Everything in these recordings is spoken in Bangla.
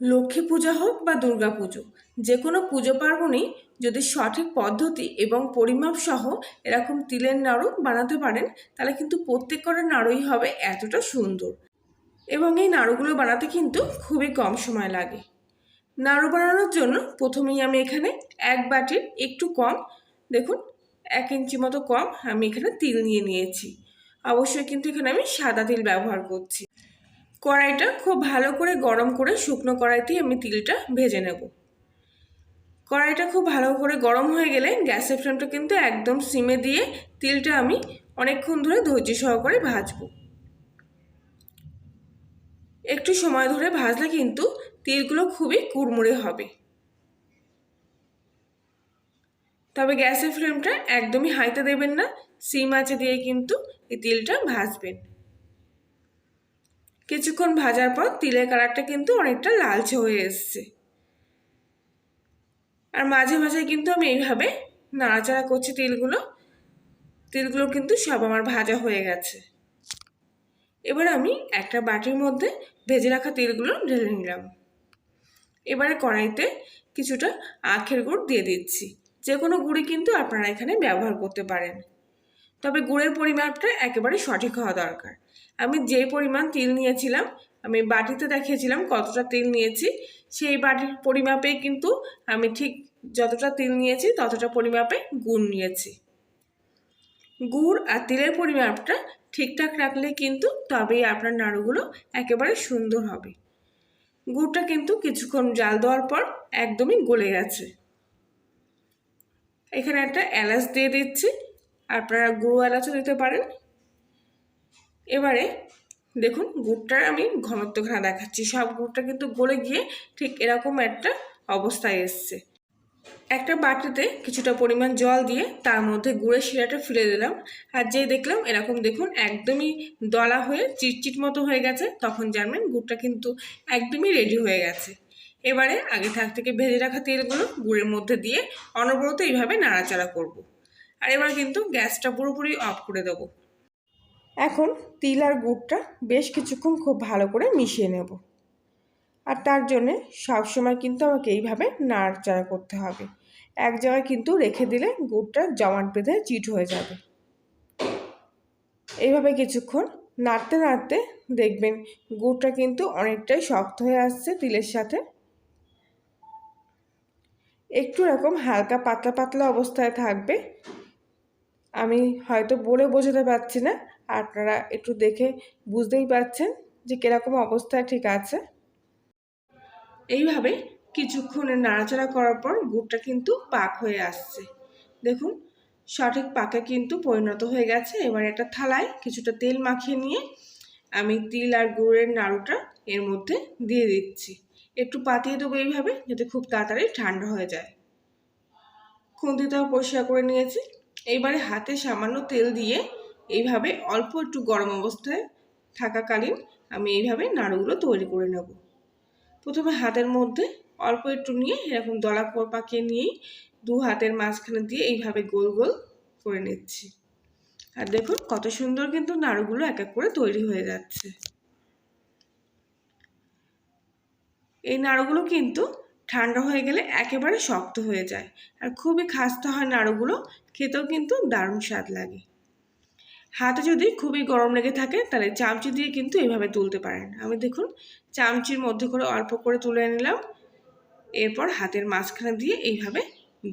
লক্ষ্মী পূজা হোক বা দুর্গা পুজো, যে কোনো পুজো পার্বণেই যদি সঠিক পদ্ধতি এবং পরিমাপ সহ এরকম তিলের নাড়ু বানাতে পারেন, তাহলে কিন্তু প্রত্যেক কটা নাড়ুই হবে এতটা সুন্দর। এবং এই নাড়ুগুলো বানাতে কিন্তু খুবই কম সময় লাগে। নাড়ু বানানোর জন্য প্রথমেই আমি এখানে এক বাটির একটু কম, দেখুন, এক ইঞ্চি মতো কম আমি এখানে তিল নিয়ে নিয়েছি। অবশ্যই কিন্তু এখানে আমি সাদা তিল ব্যবহার করছি। কড়াইটা খুব ভালো করে গরম করে শুকনো কড়াইতেই আমি তিলটা ভেজে নেব। কড়াইটা খুব ভালো করে গরম হয়ে গেলে গ্যাসের ফ্লেমটা কিন্তু একদম সিমে দিয়ে তিলটা আমি অনেকক্ষণ ধরে ধৈর্য সহকারে ভাজবো। একটু সময় ধরে ভাজলে কিন্তু তিলগুলো খুবই কুড়মুড়ে হবে। তবে গ্যাসের ফ্লেমটা একদমই হাইতে দেবেন না, সিম আঁচে দিয়ে কিন্তু এই তিলটা ভাজবেন। কিছুক্ষণ ভাজার পর তিলের কালারটা কিন্তু অনেকটা লালচে হয়ে এসছে। আর মাঝে মাঝে কিন্তু আমি এইভাবে নাড়াচাড়া করছি তিলগুলো। তিলগুলো কিন্তু সব আমার ভাজা হয়ে গেছে। এবার আমি একটা বাটির মধ্যে ভেজে রাখা তিলগুলো ঢেলে নিলাম। এবারে কড়াইতে কিছুটা আখের গুড় দিয়ে দিচ্ছি। যে কোনো গুড়ি কিন্তু আপনারা এখানে ব্যবহার করতে পারেন। তবে গুড়ের পরিমাপটা একেবারে সঠিক হওয়া দরকার। আমি যে পরিমাণ তিল নিয়েছিলাম, আমি বাটিতে দেখিয়েছিলাম কতটা তিল নিয়েছি, সেই বাটির পরিমাপে কিন্তু আমি ঠিক যতটা তিল নিয়েছি, ততটা পরিমাপে গুড় নিয়েছি। গুড় আর তিলের পরিমাপটা ঠিকঠাক রাখলে কিন্তু তবেই আপনার নাড়ুগুলো একেবারে সুন্দর হবে। গুড়টা কিন্তু কিছুক্ষণ জাল দেওয়ার পর একদমই গলে গেছে। এখানে একটা এলাচ দিয়ে দিচ্ছি। আপনারা গুঁড়ো এলাচও দিতে পারেন। এবারে দেখুন গুড়টার আমি ঘনত্ব ঘনত্বখানা দেখাচ্ছি। সব গুড়টা কিন্তু গলে গিয়ে ঠিক এরকম একটা অবস্থায় এসছে। একটা বাটিতে কিছুটা পরিমাণ জল দিয়ে তার মধ্যে গুড়ের শিরাটা ফেলে দিলাম। আর যেই দেখলাম এরকম দেখুন একদমই দলা হয়ে চিটচিট মতো হয়ে গেছে। তখন জানবেন গুড়টা কিন্তু একদমই রেডি হয়ে গেছে। এবারে আগে থাক থেকে ভেজে রাখা তেলগুলো গুড়ের মধ্যে দিয়ে অনবরত এইভাবে নাড়াচাড়া করব। আর এবার কিন্তু গ্যাসটা পুরোপুরি অফ করে দেবো। এখন তিল আর গুড়টা বেশ কিছুক্ষণ খুব ভালো করে মিশিয়ে নেব। আর তার জন্যে সবসময় কিন্তু আমাকে এইভাবে নাড়চাড়া করতে হবে। এক জায়গায় কিন্তু রেখে দিলে গুড়টা জমাট বেঁধে চিট হয়ে যাবে। এইভাবে কিছুক্ষণ নাড়তে নাড়তে দেখবেন গুড়টা কিন্তু অনেকটাই শক্ত হয়ে আসছে তিলের সাথে। একটু এরকম হালকা পাতলা পাতলা অবস্থায় থাকবে। আমি হয়তো বলে বোঝাতে পারছি না। আপনারা একটু দেখে বুঝতেই পারছেন যে কীরকম অবস্থায় ঠিক আছে। এইভাবে কিছুক্ষণের নাড়াচাড়া করার পর গুড়টা কিন্তু পাক হয়ে আসছে। দেখুন, সঠিক পাকে কিন্তু পরিণত হয়ে গেছে। এবার একটা থালায় কিছুটা তেল মাখিয়ে নিয়ে আমি তিল আর গুড়ের নাড়ুটা এর মধ্যে দিয়ে দিচ্ছি। একটু পাতিয়ে দেবো এইভাবে, যাতে খুব তাড়াতাড়ি ঠান্ডা হয়ে যায়। খুন্তিটাও পরিষ্কার করে নিয়েছি। এইবারে হাতে সামান্য তেল দিয়ে এইভাবে অল্প একটু গরম অবস্থায় থাকাকালীন আমি এইভাবে নাড়ুগুলো তৈরি করে নেব। প্রথমে হাতের মধ্যে অল্প একটু নিয়ে এরকম দলা পাকিয়ে নিয়েই দু হাতের মাঝখানে দিয়ে এইভাবে গোল গোল করে নিচ্ছি। আর দেখুন কত সুন্দর কিন্তু নাড়ুগুলো এক এক করে তৈরি হয়ে যাচ্ছে। এই নাড়ুগুলো কিন্তু ঠান্ডা হয়ে গেলে একেবারে শক্ত হয়ে যায়। আর খুবই খাস্তা হয় নাড়ুগুলো, খেতেও কিন্তু দারুণ স্বাদ লাগে। হাতে যদি খুবই গরম লেগে থাকে, তাহলে চামচি দিয়ে কিন্তু এভাবে তুলতে পারেন। আমি দেখুন, চামচির মধ্যে করে অল্প করে তুলে নিলাম। এরপর হাতের মাঝখানে দিয়ে এইভাবে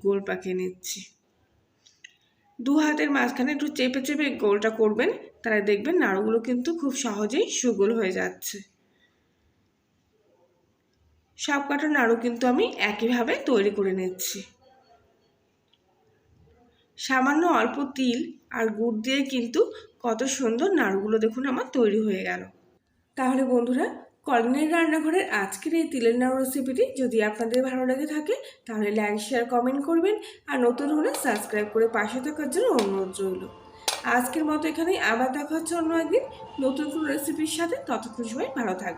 গোল পাকিয়ে নিচ্ছি। দু হাতের মাঝখানে একটু চেপে চেপে গোলটা করবেন, তাহলে দেখবেন নাড়ুগুলো কিন্তু খুব সহজেই সুগোল হয়ে যাচ্ছে। সব কাটা নাড়ু কিন্তু আমি একইভাবে তৈরি করে নিচ্ছি। সামান্য অল্প তিল আর গুড় দিয়ে কিন্তু কত সুন্দর নাড়ুগুলো দেখুন আমার তৈরি হয়ে গেল। তাহলে বন্ধুরা কলিনের রান্নাঘরের আজকের এই তিলের নাড়ু রেসিপিটি যদি আপনাদের ভালো লেগে থাকে, তাহলে লাইক শেয়ার কমেন্ট করবেন আর নতুন হলে সাবস্ক্রাইব করে পাশে থাকার জন্য অনুরোধ রইল। আজকের মতো এখানেই আবার দেখা হচ্ছে অন্য একদিন নতুন কোনো রেসিপির সাথে। ততক্ষণ সময় ভালো থাকবে